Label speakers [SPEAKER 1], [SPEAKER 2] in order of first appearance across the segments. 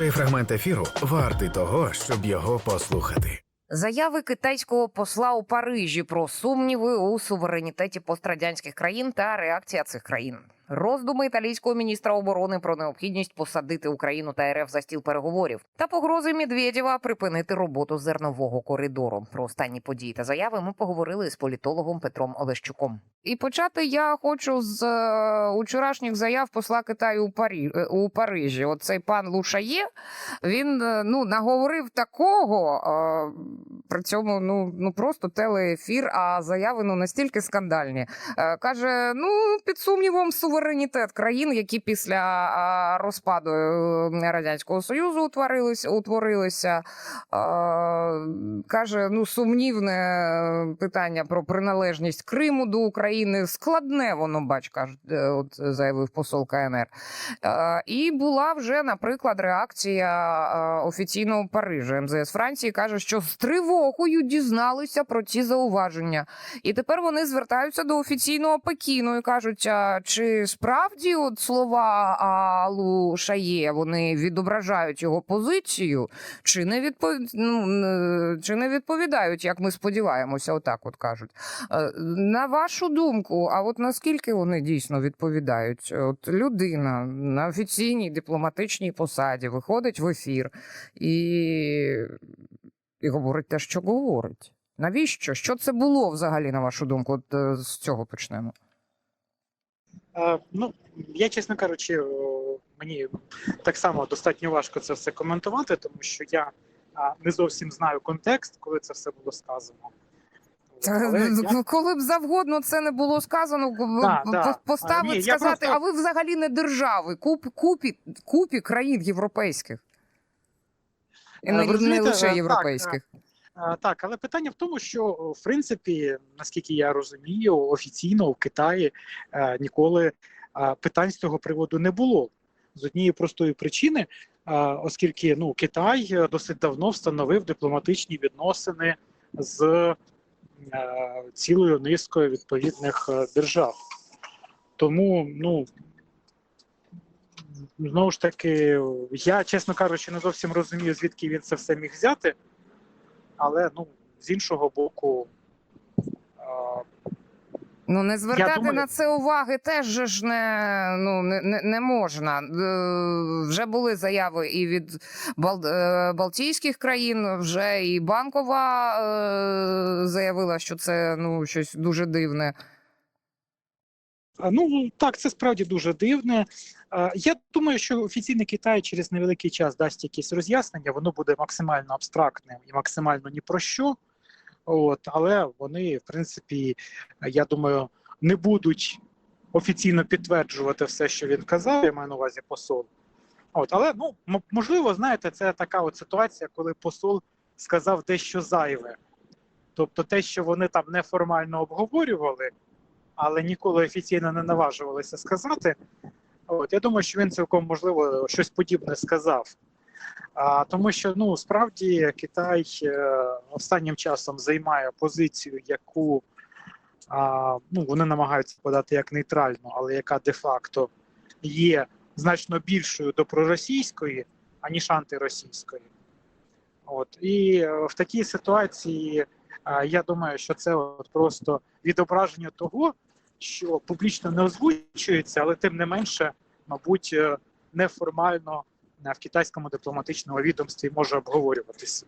[SPEAKER 1] Цей фрагмент ефіру вартий того, щоб його послухати.
[SPEAKER 2] Заяви китайського посла у Парижі про сумніви у суверенітеті пострадянських країн та реакція цих країн. Роздуми італійського міністра оборони про необхідність посадити Україну та РФ за стіл переговорів та погрози Медведєва припинити роботу зернового коридору. Про останні події та заяви ми поговорили з політологом Петром Олещуком. І почати я хочу з е, учорашніх заяв посла Китаю у, Парі... е, у Парижі. Оцей пан Лушає він е, ну наговорив такого. При цьому ну, ну просто телеефір, а заяви ну настільки скандальні. Каже: ну під сумнівом суверенітет країн, які після розпаду е, радянського союзу утворилися, утворилися. Каже, ну сумнівне питання про приналежність Криму до України. Складне воно бач, каже, от заявив посол КНР. І була вже, наприклад, реакція офіційного Парижа. МЗС Франції каже, що з тривогою дізналися про ці зауваження. І тепер вони звертаються до офіційного Пекіну і кажуть: чи справді от слова Алу Шає вони відображають його позицію, чи не відпов... ну, чи не відповідають, як ми сподіваємося, отак от кажуть. Е, На вашу думку, а от наскільки вони дійсно відповідають? От людина на офіційній дипломатичній посаді виходить в ефір і, і говорить те, що говорить. Навіщо? Що це було взагалі, на вашу думку? От е, з цього почнемо.
[SPEAKER 3] Е, Ну, я, чесно кажучи, мені так само достатньо важко це все коментувати, тому що я не зовсім знаю контекст, коли це все було сказано.
[SPEAKER 2] Та,
[SPEAKER 3] Але я-
[SPEAKER 2] ну, Коли б завгодно це не було сказано,
[SPEAKER 3] Да, да.
[SPEAKER 2] поставити,
[SPEAKER 3] ні,
[SPEAKER 2] сказати,
[SPEAKER 3] просто-
[SPEAKER 2] а ви взагалі не держави, куп, купі, купі країн європейських. І
[SPEAKER 3] Е,
[SPEAKER 2] не, не лише
[SPEAKER 3] е, так,
[SPEAKER 2] європейських.
[SPEAKER 3] А, Так, але питання в тому, що в принципі, наскільки я розумію, офіційно в Китаї е, ніколи питань з цього приводу не було. З однієї простої причини, оскільки ну, Китай е, досить давно встановив дипломатичні відносини з е, цілою низкою відповідних держав. Тому, ну знову ж таки, я, чесно кажучи, не зовсім розумію, звідки він це все міг взяти. Але ну, з іншого боку,
[SPEAKER 2] Ну, не звертати
[SPEAKER 3] думаю-
[SPEAKER 2] на це уваги теж же ж не, ну, не, не, не можна. Е, Вже були заяви і від Бал, е, Балтійських країн, вже і Банкова е, заявила, що це ну, щось дуже дивне.
[SPEAKER 3] Ну так, це справді дуже дивне. Я думаю, що офіційний Китай через невеликий час дасть якісь роз'яснення, воно буде максимально абстрактним і максимально ні про що. От, але вони, в принципі, я думаю, не будуть офіційно підтверджувати все, що він казав. Я маю на увазі посол. От, але ну можливо, знаєте, це така от ситуація, коли посол сказав дещо зайве. Тобто, те, що вони там неформально обговорювали, але ніколи офіційно не наважувалися сказати. От я думаю, що він цілком можливо щось подібне сказав. А, тому що ну справді Китай е, останнім часом займає позицію, яку а, ну, вони намагаються подати як нейтральну, але яка де-факто є значно більшою до проросійської, аніж антиросійської. От і е, в такій ситуації е, я думаю, що це от просто відображення того, що публічно не озвучується, але тим не менше, мабуть, е, неформально е, в китайському дипломатичному відомстві може обговорюватися.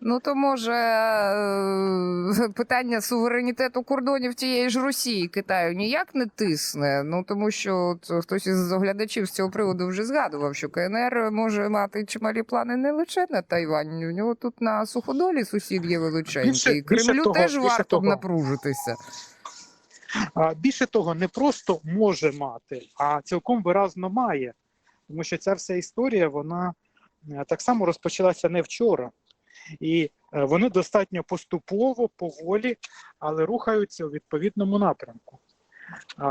[SPEAKER 2] Ну то може е, питання суверенітету кордонів тієї ж Росії Китаю ніяк не тисне. Ну тому що от хтось із оглядачів з цього приводу вже згадував, що КНР може мати чималі плани не лише на Тайвань. У нього тут на суходолі сусід є величенький.
[SPEAKER 3] Більше- більше
[SPEAKER 2] Кремлю
[SPEAKER 3] того,
[SPEAKER 2] теж
[SPEAKER 3] більше
[SPEAKER 2] варто б напружитися.
[SPEAKER 3] Більше того, не просто може мати, а цілком виразно має. Тому що ця вся історія вона е, так само розпочалася не вчора. І е, вони достатньо поступово, поволі, але рухаються у відповідному напрямку.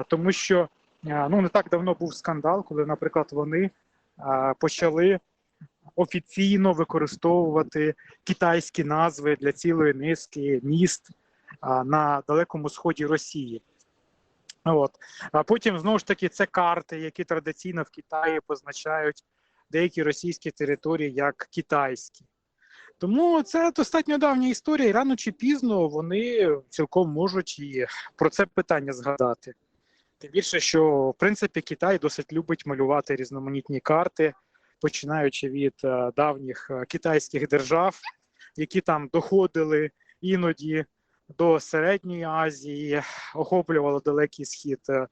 [SPEAKER 3] Тому що е, ну, не так давно був скандал, коли, наприклад, вони почали офіційно використовувати китайські назви для цілої низки міст на далекому сході Росії. От. А потім знову ж таки це карти, які традиційно в Китаї позначають деякі російські території як китайські. Тому це достатньо давня історія, і рано чи пізно вони цілком можуть і про це питання згадати. Тим більше, що в принципі Китай досить любить малювати різноманітні карти, починаючи від е, давніх е, китайських держав, які там доходили іноді до Середньої Азії, охоплювали далекий схід е, е,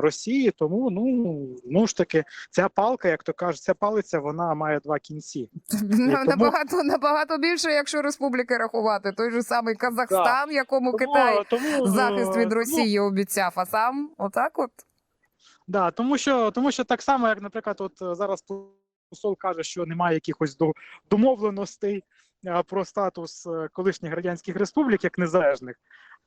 [SPEAKER 3] Росії. Тому ну ну ж таки, ця палка, як то кажуть, ця палиця, вона має два кінці.
[SPEAKER 2] Ну,
[SPEAKER 3] тому-
[SPEAKER 2] Набагато набагато більше, якщо республіки рахувати. Той же самий Казахстан, якому Китай
[SPEAKER 3] тому,
[SPEAKER 2] захист від
[SPEAKER 3] тому-
[SPEAKER 2] Росії обіцяв, а сам отак от.
[SPEAKER 3] Да, тому що, тому що так само, як, наприклад, от е, зараз посол каже, що немає якихось до- домовленостей е, про статус е, колишніх радянських республік як незалежних.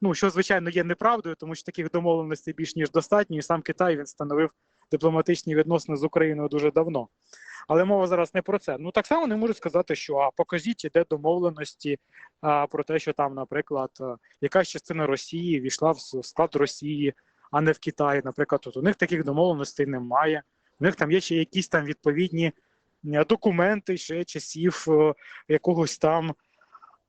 [SPEAKER 3] Ну що звичайно є неправдою, тому що таких домовленостей більш ніж достатньо, і сам Китай він встановив дипломатичні відносини з Україною дуже давно. Але мова зараз не про це. Ну так само не можу сказати, що а покажіть, де домовленості а, про те, що там, наприклад, е, якась частина Росії війшла в склад Росії, а не в Китаї. Наприклад, от у них таких домовленостей немає. У них там є ще якісь там відповідні документи ще часів е, якогось там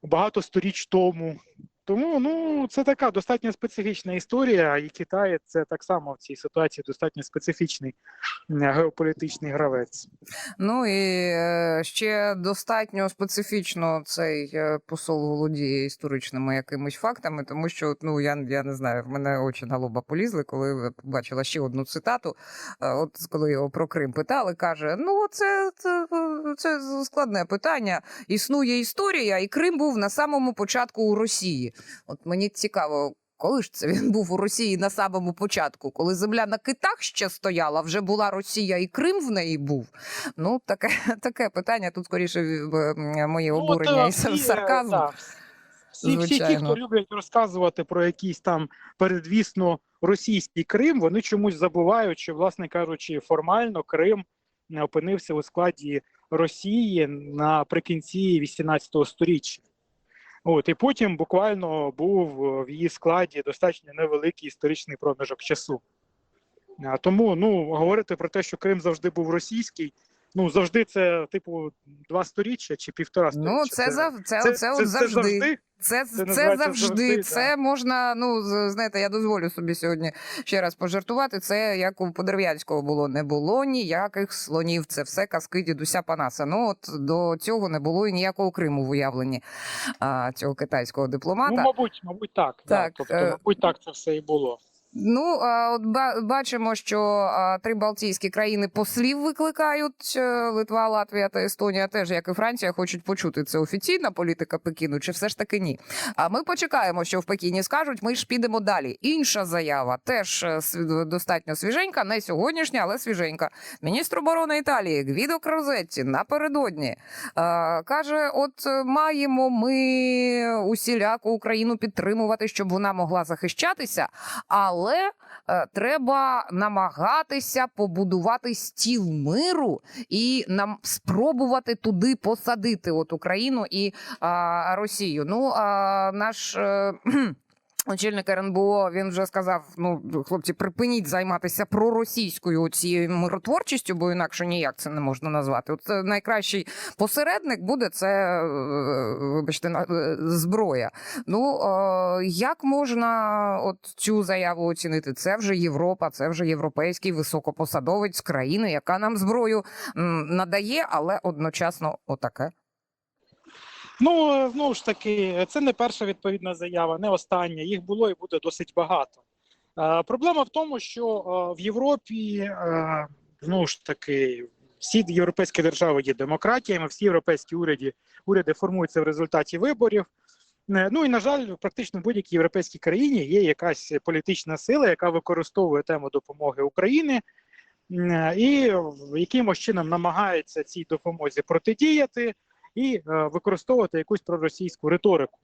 [SPEAKER 3] багато сторіч тому. Тому ну це така достатньо специфічна історія, і Китай це так само в цій ситуації достатньо специфічний геополітичний гравець.
[SPEAKER 2] Ну і е, ще достатньо специфічно цей е, посол володіє історичними якимись фактами, тому що ну я, я не знаю, в мене очі на лоба полізли, коли побачила ще одну цитату. Е, От коли його про Крим питали, каже: Ну, це, це, це складне питання. Існує історія, і Крим був на самому початку у Росії. От мені цікаво. Коли ж це він був у Росії на самому початку, коли земля на китах ще стояла, вже була Росія і Крим в неї був. Ну, таке, таке питання. Тут скоріше в- моє обурення
[SPEAKER 3] Ну,
[SPEAKER 2] і
[SPEAKER 3] от, е,
[SPEAKER 2] сар-
[SPEAKER 3] всі, е,
[SPEAKER 2] сарказм.
[SPEAKER 3] Всі, всі ті, хто люблять розказувати про якийсь там передвісно російський Крим, вони чомусь забувають, що, власне кажучи, формально Крим опинився у складі Росії наприкінці 18 століття. От, і потім буквально був е, в її складі достатньо невеликий історичний проміжок часу. Тому ну, говорити про те, що Крим завжди був російський, ну завжди це, типу, два сторіччя чи півтора сторіччя.
[SPEAKER 2] Ну, це, це, це,
[SPEAKER 3] це,
[SPEAKER 2] от
[SPEAKER 3] це,
[SPEAKER 2] завжди.
[SPEAKER 3] завжди.
[SPEAKER 2] Це,
[SPEAKER 3] Це
[SPEAKER 2] це, завжди.
[SPEAKER 3] завжди,
[SPEAKER 2] це можна. Ну знаєте, я дозволю собі сьогодні ще раз пожартувати. Це як у Подерев'янського було. Не було ніяких слонів. Це все казки дідуся Панаса. Ну от до цього не було і ніякого Криму в уявленні а, цього китайського дипломата.
[SPEAKER 3] Ну, мабуть, мабуть, так.
[SPEAKER 2] Так,
[SPEAKER 3] да. Тобто,
[SPEAKER 2] е,
[SPEAKER 3] мабуть, так це все і було.
[SPEAKER 2] Ну, от ба- бачимо, що три Балтійські країни послів викликають е, Литва, Латвія та Естонія, теж як і Франція, хочуть почути це офіційна політика Пекіну, чи все ж таки ні. А ми почекаємо, що в Пекіні скажуть. Ми ж підемо далі. Інша заява теж е, достатньо свіженька, не сьогоднішня, але свіженька. Міністр оборони Італії Гвідо Крозетті напередодні е, каже: от маємо ми усіляку Україну підтримувати, щоб вона могла захищатися, але е, треба намагатися побудувати стіл миру і нам спробувати туди посадити от Україну і е, Росію. Ну е, наш. е, Очільник РНБО він вже сказав: ну хлопці, припиніть займатися проросійською цією миротворчістю, бо інакше ніяк це не можна назвати. От е, найкращий посередник буде це, е, вибачте, е, зброя. Ну як можна от цю заяву оцінити? Це вже Європа, це вже європейський високопосадовець країни, яка нам зброю надає, але одночасно отаке.
[SPEAKER 3] Ну, е, знову ж таки, це не перша відповідна заява, не остання. Їх було і буде досить багато. Е, проблема в тому, що е, в Європі, е, знову ж таки, всі європейські держави є демократіями, всі європейські уряди, уряди формуються в результаті виборів. Е, Ну і на жаль, практично в будь-якій європейській країні є якась політична сила, яка використовує тему допомоги Україні е, і якимось чином намагається цій допомозі протидіяти і е, використовувати якусь проросійську риторику.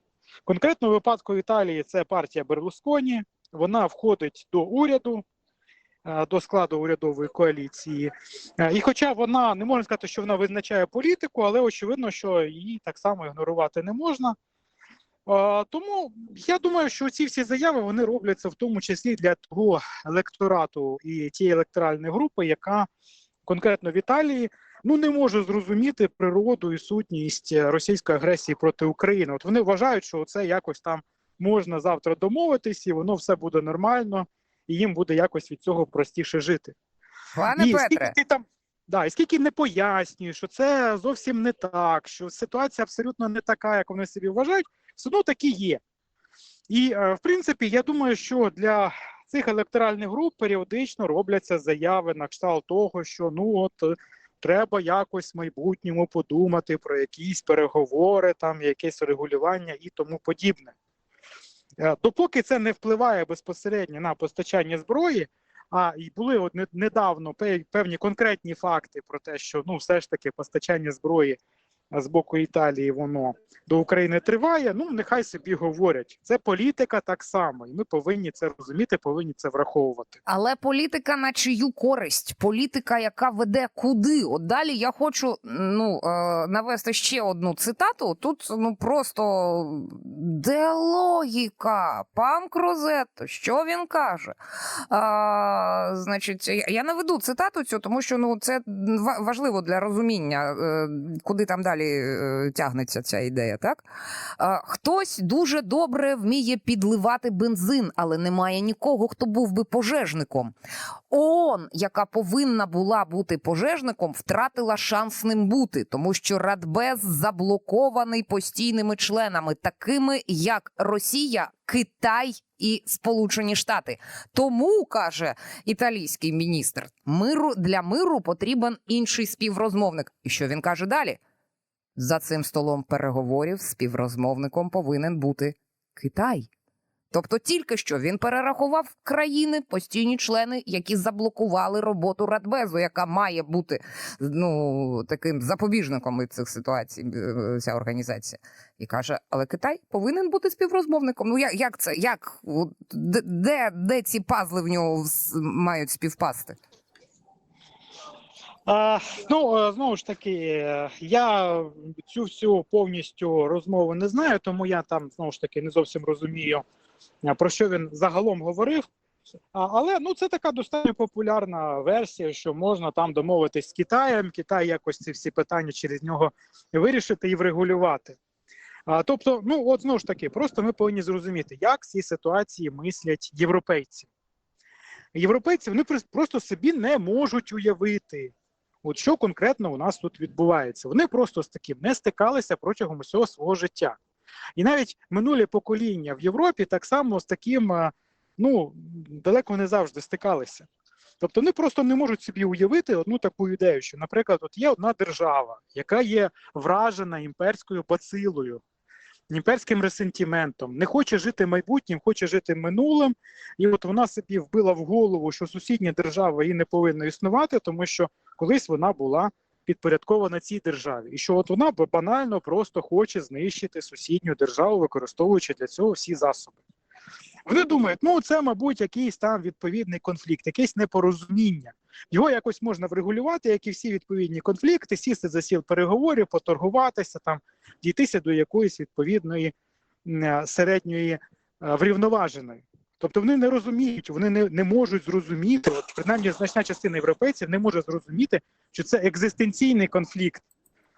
[SPEAKER 3] Конкретно в випадку Італії це партія Берлусконі. Вона входить до уряду, е, до складу урядової коаліції. Е, І хоча вона не можна сказати, що вона визначає політику, але очевидно, що її так само ігнорувати не можна. Тому я думаю, що ці всі заяви вони робляться в тому числі для того електорату і тієї електоральної групи, яка конкретно в Італії ну не можу зрозуміти природу і сутність е, російської агресії проти України. От вони вважають, що це якось там можна завтра домовитись, і воно все буде нормально, і їм буде якось від цього простіше жити.
[SPEAKER 2] Пане
[SPEAKER 3] і
[SPEAKER 2] Петре,
[SPEAKER 3] скільки ти там. Да, і скільки не пояснюєш, що це зовсім не так, що ситуація абсолютно не така, як вони собі вважають, все одно такі є. І, е, в принципі, я думаю, що для цих електоральних груп періодично робляться заяви на кшталт того, що ну от треба якось в майбутньому подумати про якісь переговори, там якесь регулювання і тому подібне. Е, Допоки це не впливає безпосередньо на постачання зброї, а і були от недавно певні конкретні факти про те, що ну все ж таки постачання зброї з боку Італії воно до України триває. Ну нехай собі говорять. Це політика так само, і ми повинні це розуміти, повинні це враховувати.
[SPEAKER 2] Але політика на чию користь? Політика, яка веде куди? От далі я хочу ну е, навести ще одну цитату. Тут ну просто де логіка? Пан Крозетто, що він каже? А, значить, я- наведу цитату цю, тому що ну це важливо для розуміння, е, куди там далі е, тягнеться ця ідея. Так хтось дуже добре вміє підливати бензин, але немає нікого, хто був би пожежником. ООН, яка повинна була бути пожежником, втратила шанс ним бути, тому що Радбез заблокований постійними членами, такими як Росія, Китай і Сполучені Штати. Тому каже італійський міністр, миру для миру потрібен інший співрозмовник. І що він каже далі? За цим столом переговорів співрозмовником повинен бути Китай. Тобто тільки що він перерахував країни, постійні члени, які заблокували роботу Радбезу, яка має бути ну таким запобіжником цих ситуацій, е, ця організація, і каже: але Китай повинен бути співрозмовником. Ну як, як це? Як де, де ці пазли в нього мають співпасти?
[SPEAKER 3] Ну е, знову ж таки, е, я цю всю повністю розмову не знаю, тому я там знову ж таки не зовсім розумію е, про що він загалом говорив. Але ну це така достатньо популярна версія, що можна там домовитись з Китаєм, Китай якось ці всі питання через нього вирішити і врегулювати. Тобто, ну от знову ж таки, просто ми повинні зрозуміти, як в цій ситуації мислять європейці. Європейці вони просто собі не можуть уявити, от що конкретно у нас тут відбувається. Вони просто з таким не стикалися протягом усього свого життя. І навіть минулі покоління в Європі так само з таким, е, ну далеко не завжди стикалися. Тобто вони просто не можуть собі уявити одну таку ідею, що, наприклад, от є одна держава, яка є вражена імперською бацилою, імперським ресентиментом, не хоче жити майбутнім, хоче жити минулим, і от вона собі вбила в голову, що сусідня держава її не повинна існувати, тому що колись вона була підпорядкована цій державі, і що от вона банально просто хоче знищити сусідню державу, використовуючи для цього всі засоби. Вони думають, ну це, мабуть, якийсь там відповідний конфлікт, якесь непорозуміння. Його якось можна врегулювати, як і всі відповідні конфлікти, сісти за сіл переговорів, поторгуватися, там, дійтися до якоїсь відповідної е, середньої е, врівноваженої. Тобто вони не розуміють, вони не, не можуть зрозуміти, от, принаймні значна частина європейців не може зрозуміти, що це екзистенційний конфлікт,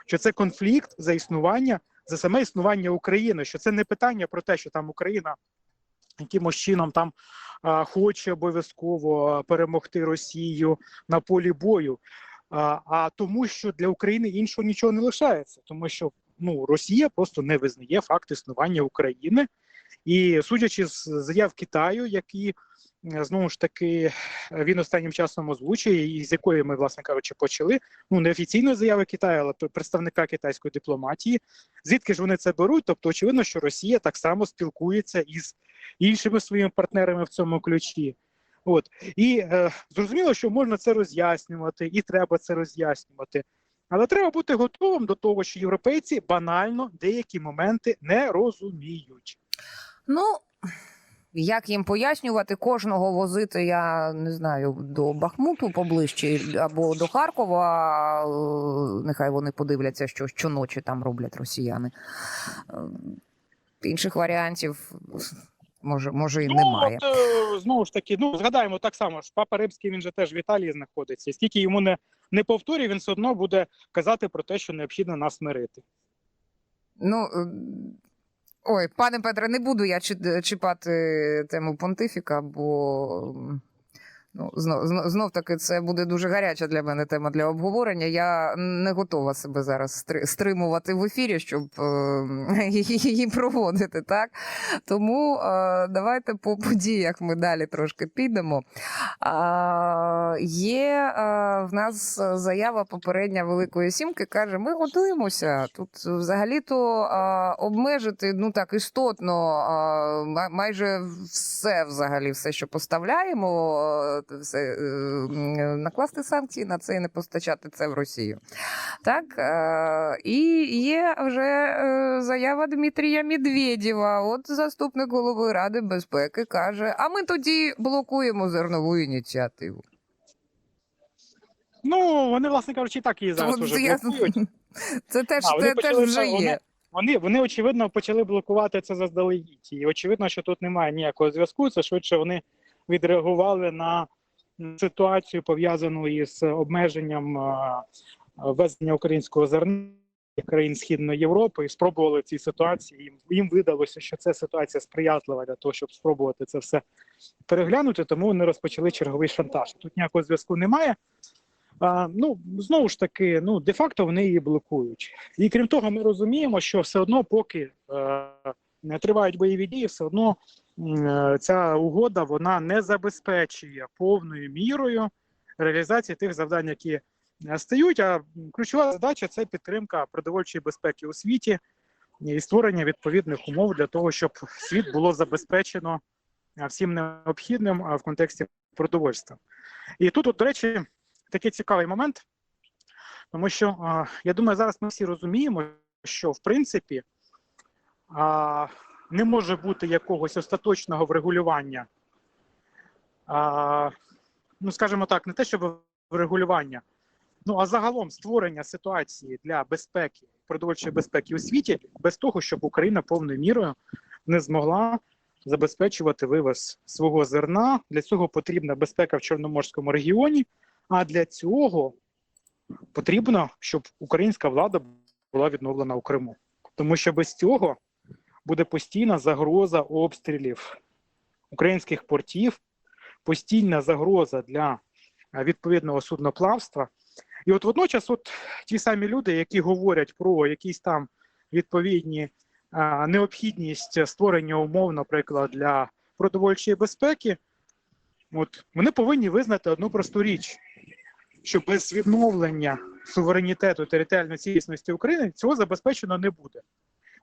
[SPEAKER 3] що це конфлікт за існування, за саме існування України, що це не питання про те, що там Україна якимось чином там хоче обов'язково перемогти Росію на полі бою, а, тому, що для України іншого нічого не лишається, тому що ну Росія просто не визнає факт існування України. І судячи з заяв Китаю, які е, знову ж таки він останнім часом озвучує, і з якої ми, власне кажучи, почали. Ну не офіційної заяви Китаю, але представника китайської дипломатії. Звідки ж вони це беруть? Тобто, очевидно, що Росія так само спілкується із іншими своїми партнерами в цьому ключі. От і е, зрозуміло, що можна це роз'яснювати, і треба це роз'яснювати. Але треба бути готовим до того, що європейці банально деякі моменти не розуміють.
[SPEAKER 2] Ну. Як їм пояснювати, кожного возити, я не знаю, до Бахмуту поближче або до Харкова. е, Нехай вони подивляться, що щоночі там роблять росіяни. Е, Інших варіантів Може, може і
[SPEAKER 3] Ну,
[SPEAKER 2] немає.
[SPEAKER 3] от, е, знову ж таки, ну згадаємо так само ж. Папа Римський він же теж в Італії знаходиться. І скільки йому не, не повторює, він все одно буде казати про те, що необхідно нас мирити.
[SPEAKER 2] Ну. Ой, пане Петре, не буду я чіпати тему понтифіка, бо ну, знов, знов, знов таки це буде дуже гаряча для мене тема для обговорення. Я не готова себе зараз стри- стримувати в ефірі, щоб е, її проводити. Так? Тому е, давайте по подіях ми далі трошки підемо. Є е, в нас заява попередня Великої Сімки, каже: ми готуємося. Тут взагалі-то е, обмежити ну так істотно е, майже все взагалі, все, що поставляємо, е, все, е, накласти санкції на це і не постачати це в Росію. Так, е, і є вже е, заява Дмитрія Медведєва. От заступник голови Ради безпеки каже: а ми тоді блокуємо зернову ініціативу.
[SPEAKER 3] Ну, вони, власне кажучи, і так її зараз
[SPEAKER 2] От
[SPEAKER 3] уже
[SPEAKER 2] я-
[SPEAKER 3] блокують.
[SPEAKER 2] Це теж,
[SPEAKER 3] А,
[SPEAKER 2] те, теж вже
[SPEAKER 3] це-
[SPEAKER 2] є.
[SPEAKER 3] вони- Вони, вони очевидно почали блокувати це заздалегідь. І очевидно, що тут немає ніякого зв'язку. Це швидше вони відреагували на ситуацію, пов'язану із обмеженням а, ввезення українського зерна країн Східної Європи і спробували цій ситуації. Їм, їм видалося, що ця ситуація сприятлива для того, щоб спробувати це все переглянути. Тому вони розпочали черговий шантаж. Тут ніякого зв'язку немає. А, ну знову ж таки, ну де-факто вони її блокують. І крім того, ми розуміємо, що все одно, поки е, тривають бойові дії, все одно е, ця угода вона не забезпечує повною мірою реалізації тих завдань, які е, стають. А ключова задача це підтримка продовольчої безпеки у світі і створення відповідних умов для того, щоб світ було забезпечено е, всім необхідним е, в контексті продовольства. І тут, от, до речі, такий цікавий момент, тому що я думаю, зараз ми всі розуміємо, що в принципі не може бути якогось остаточного врегулювання. А, ну, скажімо так, не те, щоб врегулювання, ну а загалом створення ситуації для безпеки, продовольчої безпеки у світі, без того, щоб Україна повною мірою не змогла забезпечувати вивез свого зерна. Для цього потрібна безпека в Чорноморському регіоні. А для цього потрібно, щоб українська влада була відновлена у Криму. Тому що без цього буде постійна загроза обстрілів українських портів, постійна загроза для е, відповідного судноплавства. І от водночас, от ті самі люди, які говорять про якісь там відповідні е, необхідність створення умов, наприклад, для продовольчої безпеки, от вони повинні визнати одну просту річ, що без відновлення суверенітету територіальної цілісності України цього забезпечено не буде.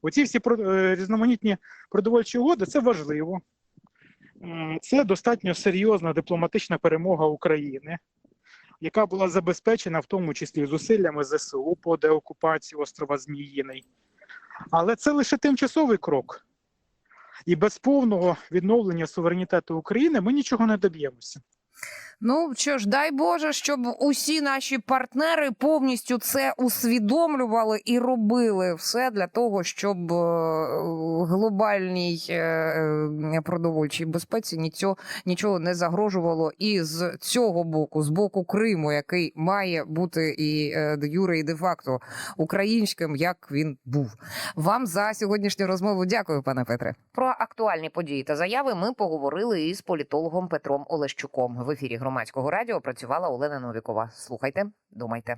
[SPEAKER 3] Оці всі е, різноманітні продовольчі угоди це важливо. Це достатньо серйозна дипломатична перемога України, яка була забезпечена в тому числі зусиллями ЗСУ по деокупації острова Зміїний. Але це лише тимчасовий крок. І без повного відновлення суверенітету України ми нічого не доб'ємося.
[SPEAKER 2] Ну що ж, дай Боже, щоб усі наші партнери повністю це усвідомлювали і робили все для того, щоб е, глобальній е, е, продовольчій безпеці нічого, нічого не загрожувало. І з цього боку, з боку Криму, який має бути і де юре, і де факто українським, як він був. Вам за сьогоднішню розмову дякую, пане Петре. Про актуальні події та заяви ми поговорили із політологом Петром Олещуком. В ефірі громадського радіо працювала Олена Новікова. Слухайте, думайте.